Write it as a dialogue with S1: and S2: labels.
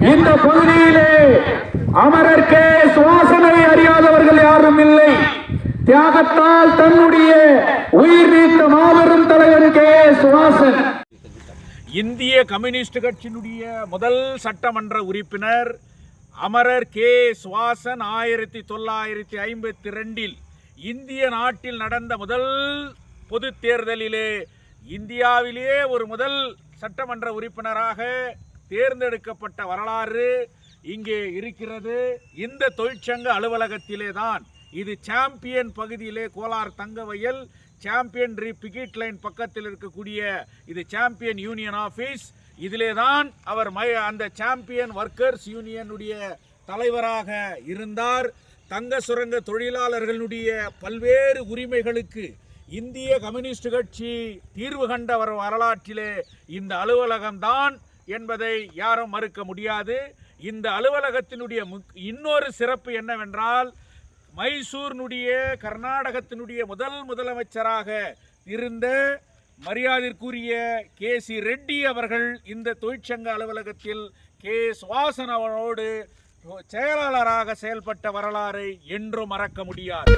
S1: இந்த பகுதியிலே அமரர்க்கே சுவாசனை அறியாதவர்கள் யாரும் இல்லை. தியாகத்தால் தன்னுடைய உயிர் நீத்த மாபெரும் தலைவர் கே. சுவாசன்.
S2: இந்திய கம்யூனிஸ்ட் கட்சியினுடைய முதல் சட்டமன்ற உறுப்பினர் அமரர் கே. சுவாசன் ஆயிரத்தி தொள்ளாயிரத்தி ஐம்பத்தி ரெண்டில் இந்திய நாட்டில் நடந்த முதல் பொது தேர்தலிலே இந்தியாவிலேயே ஒரு முதல் சட்டமன்ற உறுப்பினராக தேர்ந்தெடுக்கப்பட்ட வரலாறு இங்கே இருக்கிறது. இந்த தொழிற்சங்க அலுவலகத்திலே தான் இது சாம்பியன் பகுதியிலே கோலார் தங்கவயல் சாம்பியன் ரி பிகிட் லைன் பக்கத்தில் இருக்கக்கூடிய இது சாம்பியன் யூனியன் ஆஃபீஸ். இதிலே தான் அவர் மய அந்த சாம்பியன் ஒர்க்கர்ஸ் யூனியனுடைய தலைவராக இருந்தார். தங்க சுரங்க தொழிலாளர்களுடைய பல்வேறு உரிமைகளுக்கு இந்திய கம்யூனிஸ்ட் கட்சி தீர்வு கண்ட வர வரலாற்றிலே இந்த அலுவலகம்தான் என்பதை யாரும் மறுக்க முடியாது. இந்த அலுவலகத்தினுடைய முக்- இன்னொரு சிறப்பு என்னவென்றால் மைசூரினுடைய கர்நாடகத்தினுடைய முதல் முதலமைச்சராக இருந்த மரியாதைக்குரிய கே. சி. ரெட்டி அவர்கள் இந்த தொழிற்சங்க அலுவலகத்தில் கே. சுவாசன் அவரோடு செயலாளராக செயல்பட்ட வரலாறை என்றும் மறக்க முடியாது.